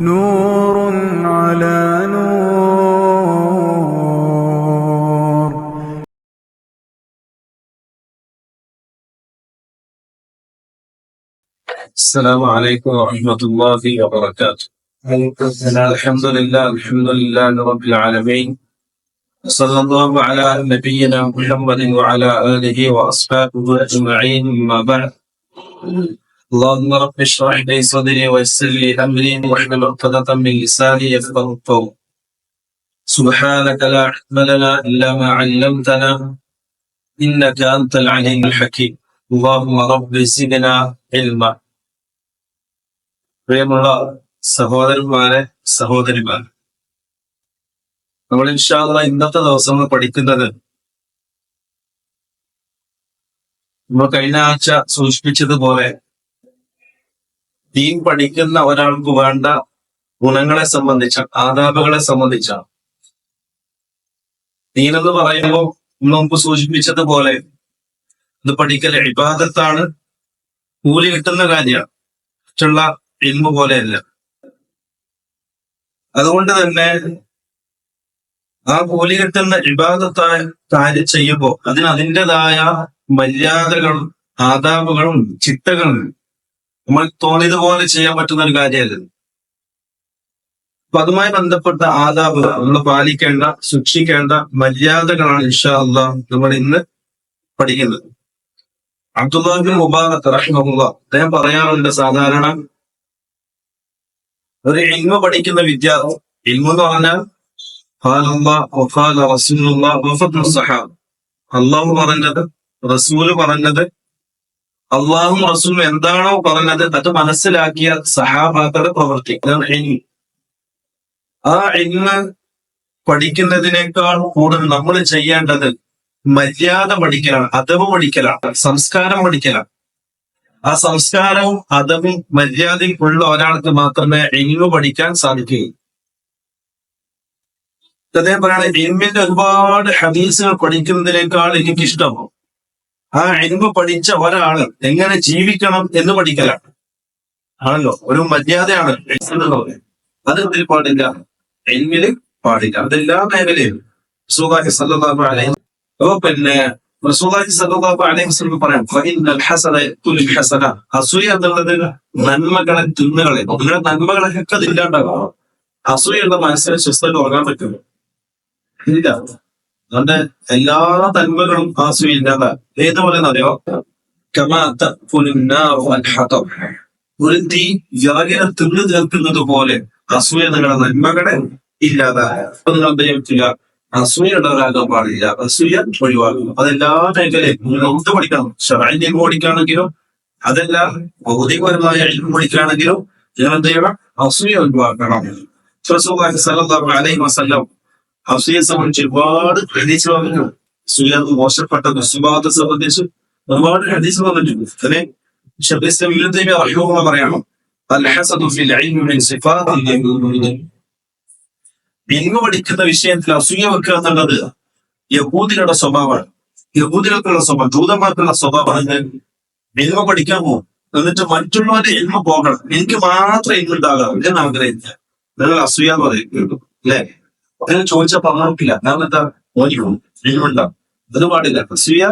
نور على نور. السلام عليكم ورحمة الله وبركاته. الحمد لله الحمد لله رب العالمين. صلى الله على نبينا محمد وعلى آله وأصحابه أجمعين أما بعد. اللهم رب اشرح لي صدري ويسر لي أمري واحلل عقدة من لساني يفقه قولي سبحانك لا علم لنا إلا ما علمتنا إنك أنت العليم الحكيم اللهم رب زدنا علما പ്രിയമുള്ള സഹോദരന്മാരെ സഹോദരിമാരെ നമ്മൾ ഇൻഷാല്ല ഇന്നത്തെ ദിവസം നമ്മൾ പഠിക്കുന്നത് നമ്മൾ കഴിഞ്ഞ ആഴ്ച സൂചിപ്പിച്ചതുപോലെ ദീൻ പഠിക്കുന്ന ഒരാൾക്ക് വേണ്ട ഗുണങ്ങളെ സംബന്ധിച്ച ആദാബുകളെ സംബന്ധിച്ചാണ് ദീൻ എന്ന് പറയുമ്പോൾ മുമ്പ് സൂചിപ്പിച്ചതുപോലെ ഇത് പഠിക്കൽ ഇബാദത്താണ്. കൂലി കിട്ടുന്ന കാര്യമാണ്. മറ്റുള്ള ഇൽമു പോലെയല്ല. അതുകൊണ്ട് തന്നെ ആ കൂലി കിട്ടുന്ന ഇബാദത്തായ കാര്യം ചെയ്യുമ്പോൾ അതിന് അതിന്റെതായ മര്യാദകളും ആദാബുകളും ചിട്ടകളും നമ്മൾ തോന്നിയതുപോലെ ചെയ്യാൻ പറ്റുന്ന ഒരു കാര്യമായിരുന്നു. അപ്പൊ അതുമായി ബന്ധപ്പെട്ട ആദാബ് നമ്മൾ പാലിക്കേണ്ട സൂക്ഷിക്കേണ്ട മര്യാദകളാണ് ഇൻഷാ അള്ളാഹ് നമ്മൾ ഇന്ന് പഠിക്കുന്നത്. അബ്ദുല്ലാഹിബിൻ മുബാറക് റഹിമഹുല്ല അദ്ദേഹം പറയാറുണ്ട് സാധാരണ ഒരു ഇൽമ പഠിക്കുന്ന വിദ്യാർത്ഥി ഇൽമ എന്ന് പറഞ്ഞാൽ അള്ളാഹു പറഞ്ഞത് റസൂൽ പറഞ്ഞത് അള്ളാഹും റസൂലും എന്താണോ പറഞ്ഞത് അത് മനസ്സിലാക്കിയ സഹാബാക്കളുടെ പ്രവൃത്തി. അതാണ് ആ ഇൽമ പഠിക്കുന്നതിനേക്കാൾ കൂടുതൽ നമ്മൾ ചെയ്യേണ്ടത് മര്യാദ പഠിക്കലാണ് അതവ് പഠിക്കലാണ് സംസ്കാരം പഠിക്കലാണ്. ആ സംസ്കാരവും അതവും മര്യാദയും ഉള്ള ഒരാൾക്ക് മാത്രമേ എങ്ങ് പഠിക്കാൻ സാധിക്കുകയുള്ളൂ. അദ്ദേഹം പറയാണ് എമ്മിന്റെ ഒരുപാട് ഹദീസുകൾ പഠിക്കുന്നതിനേക്കാൾ എനിക്കിഷ്ടം ആ ഇൽമു പഠിച്ച ഒരാൾ എങ്ങനെ ജീവിക്കണം എന്ന് പഠിക്കലാണ്. ആണല്ലോ? ഒരു മര്യാദയാണ് അത് അതിൽ പാടില്ല. ഇൽമിൽ പാടില്ല. അതെല്ലാ മേഖലയിലും സുഖാഹി സല്ലല്ലാഹു അലൈഹി അപ്പൊ പിന്നെ സല്ലല്ലാഹു അലൈഹി വസല്ലം നന്മകളെ തിന്നുകളെ. നിങ്ങളുടെ നന്മകളൊക്കെ അത് ഇല്ലാണ്ടാകാം. അസൂയ മനസ്സിനെ സ്വസ്ഥത ഉറങ്ങാൻ പറ്റുമോ? ഇല്ല. അതുകൊണ്ട് എല്ലാ തന്മകളും അസൂയ ഇല്ലാതെ ഏതുപോലെ അറിയോ ഒരു തീ വ്യാകര തിന്നു തീർക്കുന്നത് പോലെ അസൂയ നിങ്ങളുടെ നന്മകളെ ഇല്ലാതെ. അപ്പൊ നിങ്ങൾ എന്ത് ചെയ്യാൻ അസൂയുള്ളവരാകാൻ പാടില്ല. അസൂയ ഒഴിവാക്കണം അതെല്ലാ മേഖലയും നിങ്ങൾ എന്ത് പഠിക്കണം? ഷറായി പഠിക്കുകയാണെങ്കിലും അതല്ല ഭൗതികപരമായ അഴിവ് പഠിക്കുകയാണെങ്കിലും നിങ്ങൾ എന്ത് ചെയ്യണം? അസൂയ ഒഴിവാക്കണം. സ്വല്ലല്ലാഹു അലൈഹി വസല്ലം അസൂയെ സംബന്ധിച്ച് ഒരുപാട് ഹദീസ് വന്നിട്ടുണ്ട് സുയാദ് മോശപ്പെട്ട ദുസ്വാദ സംബന്ധിച്ച് ഒരുപാട് ഹദീസ് വന്നിട്ടുണ്ട് അതിനെ അറിയോ പറയണം ഇൽമ പഠിക്കുന്ന വിഷയത്തിൽ അസൂയ വെക്കുക എന്നുള്ളത് യഹൂദികളുടെ സ്വഭാവമാണ്. യഹൂദികൾക്കുള്ള സ്വഭാവം ജൂതന്മാർക്കുള്ള സ്വഭാവമാണ് ഇൽമ പഠിക്കാൻ പോകും. എന്നിട്ട് മറ്റുള്ളവരുടെ ഇൽമ പോകണം. എനിക്ക് മാത്രം ഇൽമ ഉണ്ടാകണം ഞാൻ ആഗ്രഹിക്കുക നിങ്ങൾ അസൂയ പറയുന്നു പറയും. അല്ലേ? അങ്ങനെ ചോദിച്ചപ്പോ പറഞ്ഞില്ല കാരണം എന്താ? മോനിക്കും ഇൽമുണ്ടാവും അത് പാടില്ല. അസൂയ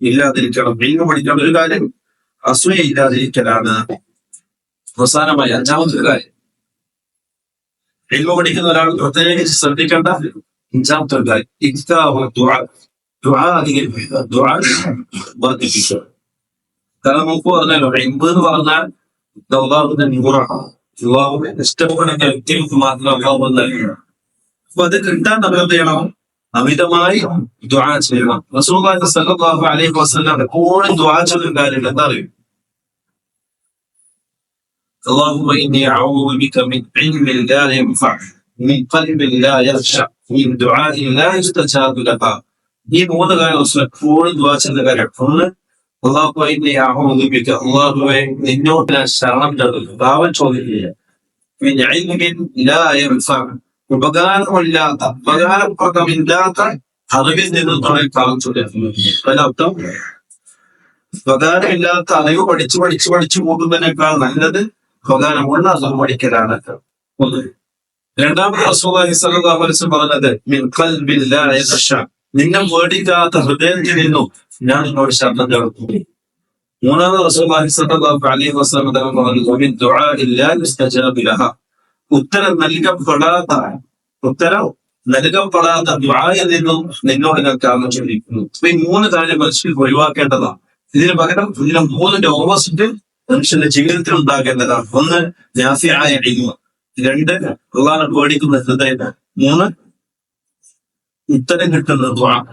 ഇല്ലാതിരിക്കണം. വീണ്ടും പഠിക്കണം ഒരു കാര്യം അസൂയ ഇല്ലാതിരിക്കലാണ് അവസാനമായി അഞ്ചാമത്തെ കാര്യം. ഇൽമ പഠിക്കുന്ന ഒരാൾ പ്രത്യേകിച്ച് ശ്രദ്ധിക്കേണ്ട അഞ്ചാമത്തെ ഒരു കാര്യം. ഇക്താവ് വർദ്ധിപ്പിക്കുക. കാരണം നമുക്ക് പറഞ്ഞല്ലോ ഇൽമ എന്ന് പറഞ്ഞാൽ അള്ളാഹുവിന്റെ നൂറാണ്. അള്ളാഹു ഇഷ്ടപ്പെടുന്ന വ്യക്തികൾക്ക് മാത്രം അഭാവം നൽകണം അപ്പൊ അത് കിട്ടാൻ നമ്മൾ എന്ത് ചെയ്യണം അമിതമായി ദുആ ചെയ്യണം റസൂലുള്ളാഹി സ്വല്ലല്ലാഹു അലൈഹി വസല്ലം എപ്പോഴും ദുആ ചെയ്യുന്ന കാര്യം എന്താ അറിയും اللهم إني أعوذ بك من علم لا ينفع من قلب لا يخشع من دعاء لا يستجاب لك ഈ മൂന്ന് കാര്യം എപ്പോഴും ദുആ ചെയ്യുന്ന കാര്യം ഒന്ന് അള്ളാഹു ഇന്നെ അഹോദിപ്പിക്ക അള്ളാഹുവെ നിന്നോട്ട് ഞാൻ ശരണം ചേർന്നു പാവം ചോദിക്കുക من علم لا ينفع ഉപകാരമില്ലാത്ത ഉപകാരപ്രദമില്ലാത്ത അറിവിൽ നിന്ന് അതിനർത്ഥം ഉപകാരമില്ലാത്ത അറിവ് പഠിച്ചു പഠിച്ചു പഠിച്ചു പോകുന്നതിനേക്കാൾ നല്ലത് ഉപകാരമുള്ള അറിവ് പഠിക്കലാണ്. ഒന്ന്. രണ്ടാമത് അലൈഹി വസല്ലം പറഞ്ഞത് നിന്നെ വേടിക്കാത്ത ഹൃദയത്തിൽ നിന്നും ഞാൻ നിന്നോട് ശബ്ദം കേൾക്കുന്നു മൂന്നാമത് റസൂലുള്ളാഹി സ്വല്ലല്ലാഹു അലൈഹി തങ്ങൾ പറഞ്ഞു ഉത്തരം നൽകപ്പെടാത്ത ഉത്തരം നൽകപ്പെടാത്ത വായതെന്നും നിന്നും നിന്നോട് ഞാൻ കാരണം ചോദിക്കുന്നു അപ്പൊ ഈ മൂന്ന് കാര്യം മനുഷ്യൻ ഒഴിവാക്കേണ്ടതാണ്. ഇതിന് പകരം ഇതിന് മൂന്നിന്റെ ഓപ്പോസിറ്റ് മനുഷ്യന്റെ ജീവിതത്തിൽ ഉണ്ടാക്കേണ്ടതാണ് ഒന്ന് ജാസിയായ ഇൽമ. രണ്ട് പ്രധാന പേടിക്കുന്ന ഹൃദയം. മൂന്ന് ഉത്തരം കിട്ടുന്ന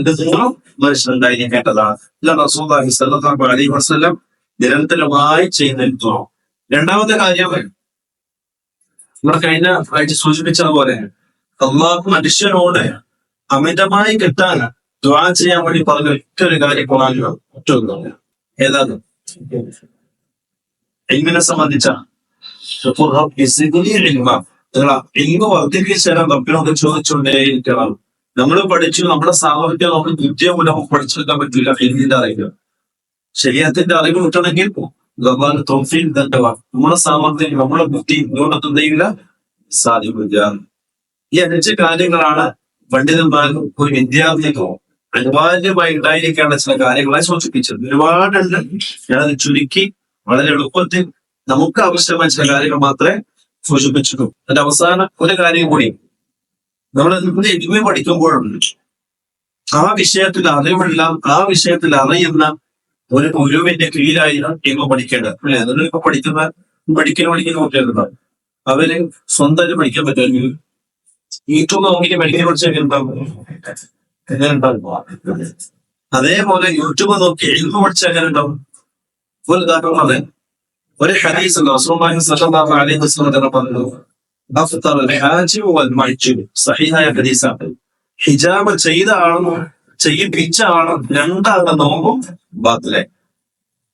ഇത് മൂന്നും മനുഷ്യനുണ്ടായിരിക്കേണ്ടതാണ് സ്വല്ലല്ലാഹു അലൈഹി വസല്ലം നിരന്തരമായി ചെയ്യുന്ന ദുആ രണ്ടാമത്തെ കാര്യം നമ്മൾ കഴിഞ്ഞ ആഴ്ച സൂചിപ്പിച്ചതുപോലെ അള്ളാഹു മനുഷ്യനോട് അമിതമായി കിട്ടാൻ ദ്വാ ചെയ്യാൻ വേണ്ടി പറഞ്ഞ ഒറ്റ ഒരു കാര്യം ഖുറാനിലാണ് ഒറ്റ ഒന്ന് ഏതാണ്? എങ്ങനെ സംബന്ധിച്ച നിങ്ങൾ എങ്ങ് വർദ്ധിപ്പിച്ചാൽ റബ്ബിനോട് ചോദിച്ചുകൊണ്ടേയിരിക്കണം. നമ്മൾ പഠിച്ചു നമ്മുടെ സാമർഥ്യം നമുക്ക് വിദ്യ മൂലം പഠിച്ചെടുക്കാൻ പറ്റില്ല. എന്തിന്റെ അറിയില്ല ശരീരത്തിന്റെ അറിവ് കിട്ടണമെങ്കിൽ റബ്ബാന് തോഫീൽ തന്റെ നമ്മുടെ സാമർത്ഥ്യം നമ്മുടെ ബുദ്ധി ഇതുകൊണ്ടെത്തുന്നില്ല സാധ്യമില്ല ഈ അഞ്ച് കാര്യങ്ങളാണ് പണ്ഡിതന്മാർക്കും ഒരു വിദ്യാർത്ഥിക്കോ അനിവാര്യമായി ഉണ്ടായിരിക്കേണ്ട ചില കാര്യങ്ങളെ സൂചിപ്പിച്ചത്. ഒരുപാടുണ്ട്. ഞാനത് ചുരുക്കി വളരെ എളുപ്പത്തിൽ നമുക്ക് ആവശ്യമായ ചില കാര്യങ്ങൾ മാത്രമേ സൂചിപ്പിച്ചിട്ടു. അതിന്റെ അവസാന ഒരു കാര്യം കൂടി. നമ്മൾ എഴുതി പഠിക്കുമ്പോഴുണ്ട് ആ വിഷയത്തിൽ അറിവുള്ള ആ വിഷയത്തിൽ അറിയുന്ന ഒരു ഗുരുവിന്റെ കീഴിലായിരുന്നു ടീം പഠിക്കേണ്ടത്. അല്ലെ? ഇപ്പൊ പഠിക്കുന്ന പഠിക്കുന്ന പഠിക്കുന്ന കുട്ടികളുണ്ടാവും അവർ സ്വന്തമായിട്ട് പഠിക്കാൻ പറ്റും യൂട്യൂബ് നോക്കി പഠിക്കാൻ പഠിച്ചൊക്കെ ഉണ്ടാവും എങ്ങനെ ഉണ്ടാവും? അതേപോലെ യൂട്യൂബ് നോക്കി എഴുതി പഠിച്ച എങ്ങനെ ഉണ്ടാവും? ഒരു ഉദാഹരണം പറയാം ഒരു ഹദീസ് പറഞ്ഞു ഹിജാബ് ചെയ്ത ആളും ചെയ്യിപ്പിച്ചാണ് രണ്ടാളുടെ നോമ്പും ബാത്തിലെ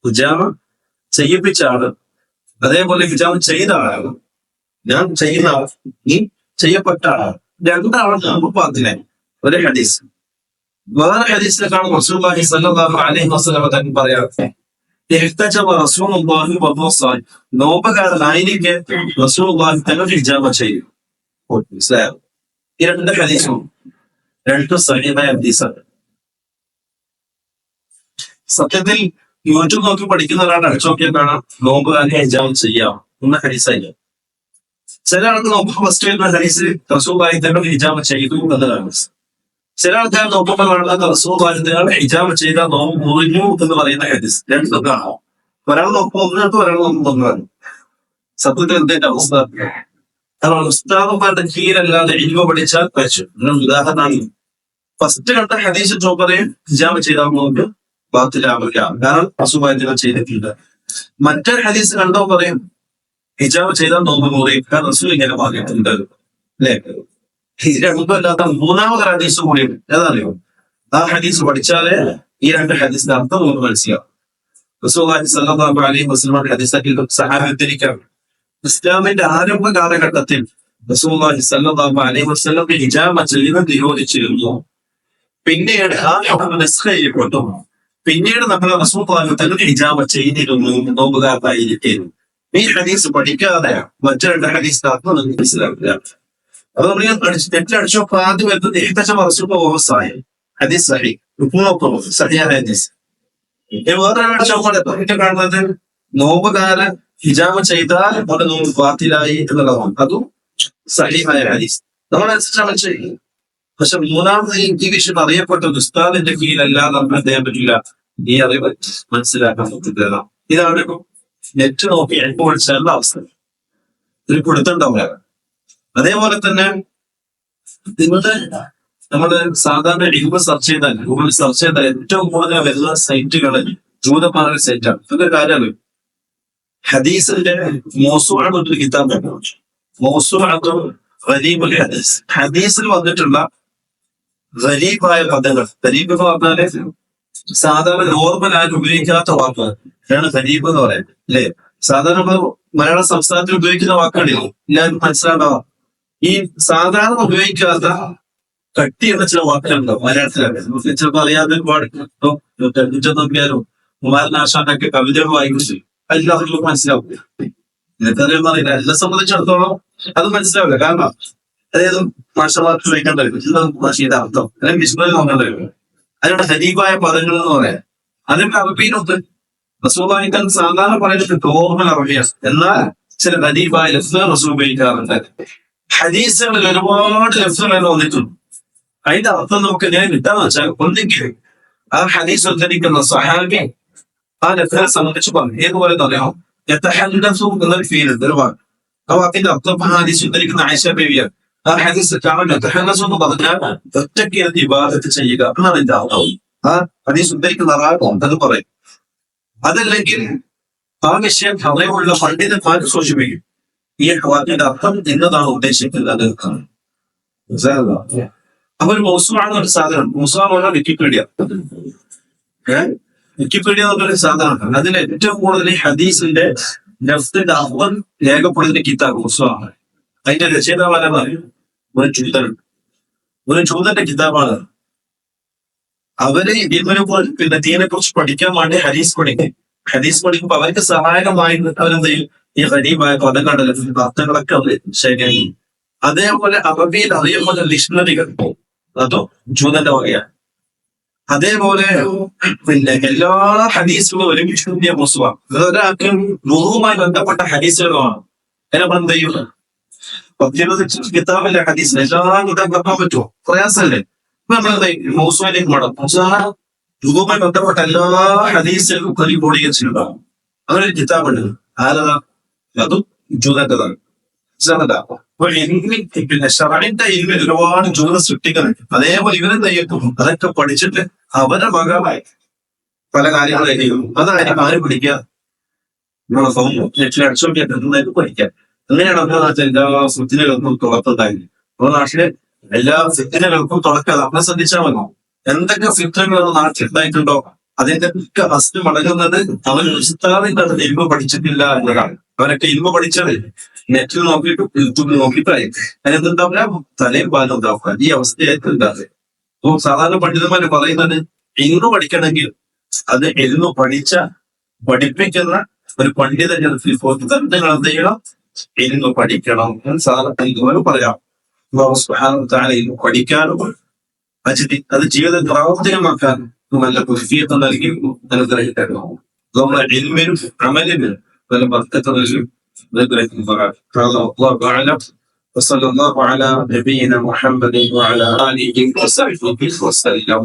ഹുജാമ ചെയ്യിപ്പിച്ച ആൾ അതേപോലെ ഹുജാമ ചെയ്ത ആളാണ് ഞാൻ ചെയ്യുന്ന ആൾ നീ ചെയ്യപ്പെട്ട ആളാണ് രണ്ടാളും നോമ്പും ബാത്തിലെ. ഒരു ഹദീസ്. വേറെ ഹദീസിലേക്കാണ് റസൂലുള്ളാഹി സ്വല്ലല്ലാഹു അലൈഹി വസല്ലം തന്നെ പറയാറ് നോമ്പുകാരനായിരിക്കെ റസൂലുള്ളാഹി തന്നെ ഹിജാമ ചെയ്യും. മനസ്സിലായോ? ഈ രണ്ട് ഹദീസും രണ്ട് സഹിമായ ഹദീസാണ്. സത്യത്തിൽ യൂട്യൂബ് നോക്കി പഠിക്കുന്ന ഒരാൾ അടിച്ചു നോക്കിയാൽ കാണാം. നോമ്പുകാരനെ ഹിജാബ് ചെയ്യാം. എന്ന ഹരീസായി ചില ആൾക്ക് നോമ്പ് ഫസ്റ്റ് വരുന്ന ഹരീസ് റസൂൽ തങ്ങൾ ഹിജാബ് ചെയ്തു എന്നതാണ് ചില ആൾക്കാർ നോക്കുമ്പോൾ കാണുന്ന റസൂൽ തങ്ങൾ ഹിജാബ് ചെയ്ത നോമ്പ് മുറിഞ്ഞു എന്ന് പറയുന്ന ഹരീസ് രണ്ടും കാണാം ഒരാൾ നോക്കുമ്പോൾ ഒന്നിനടുത്ത് ഒരാൾ നോക്കുമ്പോൾ സത്യത്തിൽ എന്തേന്റെ അവസ്ഥ? കാരണം ഉസ്താദന്മാരുടെ കീഴല്ലാതെ ഇൽമ പഠിച്ചാൽ ഇതിനൊരു ഉദാഹരണമാണ്. ഫസ്റ്റ് കണ്ട ഹദീസ് ചോപ്പറയും ഹിജാബ് ചെയ്താൽ നമുക്ക് ബാത്തിലാവില്ല കാരണം അസുഖായത്തിനെ ചെയ്തിട്ടുണ്ട്. മറ്റൊരു ഹദീസ് കണ്ടോ പറയും ഹിജാബ് ചെയ്താൽ നോമ്പ് മുറിയും. കാരണം ഇങ്ങനെ പറഞ്ഞിട്ടുണ്ട്. അല്ലേ? രണ്ടുമല്ലാത്ത മൂന്നാമത് ഹദീസ് കൂടിയുണ്ട് ഏതാണെയോ ആ ഹദീസ് പഠിച്ചാലേ ഈ രണ്ട് ഹദീസിന്റെ അർത്ഥം നമുക്ക് മനസ്സിലാവും. റസൂലുള്ളാഹി സ്വല്ലല്ലാഹു അലൈഹി വസല്ലം ഹദീസാക്കിൽ സഹാബത്തിരിക്കാം ഇസ്ലാമിന്റെ ആരംഭ കാലഘട്ടത്തിൽ റസൂലുള്ളാഹി സ്വല്ലല്ലാഹു അലൈഹി വസല്ലം ഹിജാബ ചെയ്യുന്നത് നിരോധിച്ചിരുന്നു. പിന്നീട് ആ ഹുക്ം നിസ്കരിക്കപ്പെട്ടു പിന്നീട് നമ്മൾ റസൂലുള്ളാഹി ഹിജാബ് ചെയ്തിരുന്നു നോമ്പുകാരനായിരിക്കുന്നു. ഈ ഹദീസ് പഠിക്കാതെ മറ്റു ഹദീസിന്റെ അർത്ഥം നമുക്ക് മനസ്സിലാക്കില്ല അത് നമ്മൾ അടിച്ച് തെറ്റടിച്ചോ ആദ്യം വരുന്നത് ഏകദേശം റസൂൽ വ്യവസായ ഹദീസ് സഹി. സഹിയായ ഹദീസ്. വേറൊരാഴ്ച കൂടെ കാണുന്നത് നോമ്പുകാല ഹിജാബ് ചെയ്താൽ അവിടെ നോമ്പ് ബാത്തിലായി എന്നുള്ളതാണ്. അതും സഹിഹായ ഹദീസ്. നമ്മളനുസരിച്ചാണ് ചെയ്യുന്നത് പക്ഷെ മൂന്നാമത് ഈ വിഷയം അറിയപ്പെട്ട ഉസ്താദിന്റെ കീഴിലല്ലാതെ നമുക്ക് എന്ത് പറ്റില്ല. ഈ അറിവ് മനസ്സിലാക്കാൻ പറ്റില്ല ഇതാണ് നെറ്റ് നോക്കി പഠിച്ചാലുള്ള അവസ്ഥ. ഒരു കൊടുത്തുണ്ടാവുക അതേപോലെ തന്നെ നിങ്ങളുടെ നമ്മൾ സാധാരണ ഗൂഗിൾ സെർച്ച് ചെയ്താൽ ഗൂഗിൾ സെർച്ച് ചെയ്താൽ ഏറ്റവും കൂടുതൽ വരുന്ന സൈറ്റുകൾ ജൂതന്മാരുടെ സൈറ്റാണ് ഇതൊക്കെ കാര്യമാണ്. ഹദീസിന്റെ മോസുവാണ് ഒരു കിതാബ്. ഹദീസ്. ഹദീസിൽ വന്നിട്ടുള്ള ഗരീബായ പദങ്ങൾ. ഗരീബ് എന്ന് പറഞ്ഞാൽ സാധാരണ നോർമൽ ആയിട്ട് ഉപയോഗിക്കാത്ത വാക്ക് അതാണ് ഗരീബ് എന്ന് പറയുന്നത്. അല്ലേ? സാധാരണ മലയാള സംസ്ഥാനത്തിൽ ഉപയോഗിക്കുന്ന വാക്കാണ് ഞാൻ മനസ്സിലാക്കാം ഈ സാധാരണ ഉപയോഗിക്കാത്ത കട്ടിയുള്ള ചില വാക്കുകളുണ്ടാവും മലയാളത്തിലൊക്കെ. ചിലപ്പോൾ അറിയാതെ ഒരുപാട്. കുറ്റം നോക്കിയാലോ കുമാരനാശാനൊക്കെ കവിതകൾ വായിക്കും എല്ലാവർക്കും മനസ്സിലാവും. നിനക്കറിയാൻ അറിയില്ല. എന്നെ സംബന്ധിച്ചിടത്തോളം അത് മനസ്സിലാവില്ല. കാരണം അതായത് മാഷമാർക്ക് ചോദിക്കാൻ വരും ഇത് ഭാഷയുടെ അർത്ഥം അല്ലെങ്കിൽ വിസ്മയം നോക്കേണ്ട വരും അതിനുള്ള ഹരീബായ പദങ്ങൾ എന്ന് പറയാം. അതിന്റെ അറബിയിലൊത്ത് റസൂലായിക്കാൻ സാധാരണ പറയുന്നത് നോർമൽ അറബിയാണ്. എന്നാൽ ചില ഹരീബായ ലഫ്സുകൾ റസൂൽ ഉപയോഗിക്കാറുണ്ട്. ഹദീസുകളിൽ ഒരുപാട് ലഫ്സുകൾ വന്നിട്ടുണ്ട്. അതിന്റെ അർത്ഥം നമുക്ക് ഞാൻ കിട്ടാന്ന് വെച്ചാൽ ഒന്നെങ്കിൽ ആ ഹദീസ് ഉദ്ധരിക്കുന്ന സഹാബി ആ ലഫ്സിനെ സംബന്ധിച്ച് പറഞ്ഞു. ഏതുപോലെ പറയാം യതഹല്ലസു എന്നൊരു ഫീൽ ഉണ്ട് ഒരു വാക്ക് ആ വാക്കിന്റെ അർത്ഥം ആ ഹദീസ് ഉദ്ധരിക്കുന്ന ആയിഷ ബേബിയാണ് ഹദീസ് കാണുന്നത് എന്ന് പറഞ്ഞാൽ ഒറ്റയ്ക്ക് അത് ഇബാദത്ത് ചെയ്യുക. എന്നാണ് എന്റെ അർത്ഥം. ആ ഹദീസ് ഉദ്ധരിക്കുന്ന ആളാകും അത് പറയും. അതല്ലെങ്കിൽ ആ വിഷയം അറിവുള്ള പണ്ഡിതന്മാർ സൂചിപ്പിക്കും. ഈ വാക്കിന്റെ അർത്ഥം എന്നതാണ് ഉദ്ദേശിക്കുന്നത്. അത്? അപ്പൊ ഒരു മൗസുമാണ് ഒരു സാധനം. മൗസുമാണ് വിക്കിപീഡിയ. വിക്കിപീഡിയ വിക്കിപീഡിയ എന്നൊരു സാധനമാണ് അതിൽ ഏറ്റവും കൂടുതൽ ഹദീസിന്റെ നഫ്തിന്റെ അർത്ഥം രേഖപ്പെടുന്ന കിതാബ് മൗസുമാണ് അതിന്റെ രചയിതാവാരാണ് ഒരു ചൂതൻ ഒരു ചൂതന്റെ കിതാബാണ്. അവർ ഇതിനെ പിന്നെ ദീനെ കുറിച്ച് പഠിക്കാൻ വേണ്ടി ഹരീസ് പഠിക്കും. ഹരീസ് പഠിക്കുമ്പോ അവർക്ക് സഹായകമായി അവരെന്ത് ചെയ്യും? ഈ ഹരീബായ പദങ്ങളുടെ അർത്ഥങ്ങളൊക്കെ അവർ ശരിയായി. അതേപോലെ അറബിയിൽ അറിയപ്പെടുന്ന ഡിക്ഷണറികൾ അതോ ജൂതന്റെ വകയാണ്. അതേപോലെ പിന്നെ എല്ലാ ഹദീസുകളും ഒരുമിച്ച് മുസ്വാ അതൊരാൾക്കും നുറുവുമായി ബന്ധപ്പെട്ട ഹദീസുകളുമാണ്. അതിനെ എന്ത് ചെയ്യും? പത്തിരുപത് കിതാബിലെ ഹദീസിന് എല്ലാം കിതാബ് വെക്കാൻ പറ്റുമോ? പ്രയാസമല്ലേ? അപ്പൊ നമ്മൾ മൗസുവിലേക്ക് മടങ്ങും. നുറുവുമായി ബന്ധപ്പെട്ട എല്ലാ ഹദീസുകളും ഒരു ക്രോഡീകരിച്ചിട്ടുണ്ടാവും അങ്ങനെ ഒരു കിതാബുണ്ട്. ആരതാ? അതും മനസ്സിലാകുന്നുണ്ടോ? അപ്പൊ എനിക്ക് പിന്നെ ഷറൈന്റെ ഇൽമിൽ ഒരുപാട് ജൂത സൃഷ്ടിക്കുന്നുണ്ട് അതേപോലെ ഇവരെ ചെയ്യും അതൊക്കെ പഠിച്ചിട്ട് അവരുടെ മകളായി പല കാര്യങ്ങളും അതായിരിക്കും ആര് പഠിക്കുക? നമ്മളെ സൗമ്യം. നെറ്റിൽ അടിച്ചോക്കിയിട്ട് നന്നായിട്ട് പഠിക്കാം. അങ്ങനെയാണ് എന്താണെന്ന് വെച്ചാൽ എല്ലാ ഫിത്തിനുകൾക്കും തുടക്കത്തായി നമ്മുടെ നാട്ടിൽ എല്ലാ ഫിത്തിനുകൾക്കും തുടക്കം നമ്മളെ ശ്രദ്ധിച്ചാൽ മതി. എന്തൊക്കെ ഫിത്തിനുകൾ നാട്ടിലുണ്ടായിട്ടുണ്ടോ അതിന്റെ ഒക്കെ അസ്റ്റ് മടങ്ങുന്നത് അവൻ ഉസ്താദിന്റെ അത് ഇൽമ പഠിച്ചിട്ടില്ല എന്നതാണ്. അവനൊക്കെ ഇരുമ്പ് പഠിച്ചത് നെറ്റിൽ നോക്കിയിട്ട് യൂട്യൂബിൽ നോക്കിയിട്ടായി അതിനെന്തുണ്ടാവില്ല? തലയും പാലും ഉണ്ടാവുക ഈ അവസ്ഥയായിട്ട് ഉണ്ടാകുക അപ്പൊ സാധാരണ പണ്ഡിതന്മാര് പറയുന്നത് ഇൽമ പഠിക്കണമെങ്കിൽ അത് എന്ന് പഠിച്ച പഠിപ്പിക്കുന്ന ഒരു പണ്ഡിത ജനത്തിൽ നിങ്ങൾ എന്ത് ചെയ്യണം? എൽമ പഠിക്കണം എന്ന് സാധാരണ ഇതുപോലെ പറയാം അല്ലാഹു സുബ്ഹാനഹു വ തആല ഇൽമ പഠിക്കാനും അജിതി അത് ജീവിത പ്രാവർത്തികമാക്കാനും നല്ല കുഫിയത്ത് നൽകി അനുഗ്രഹിക്കണം നമ്മളെ എൽമിനും അമലിനും നല്ല ബർക്കത്ത് നൽകി അനുഗ്രഹിക്കുമാറാകട്ടെ. الله أعلم وصلى الله على نبينا محمد وعلى آله وصحبه وسلم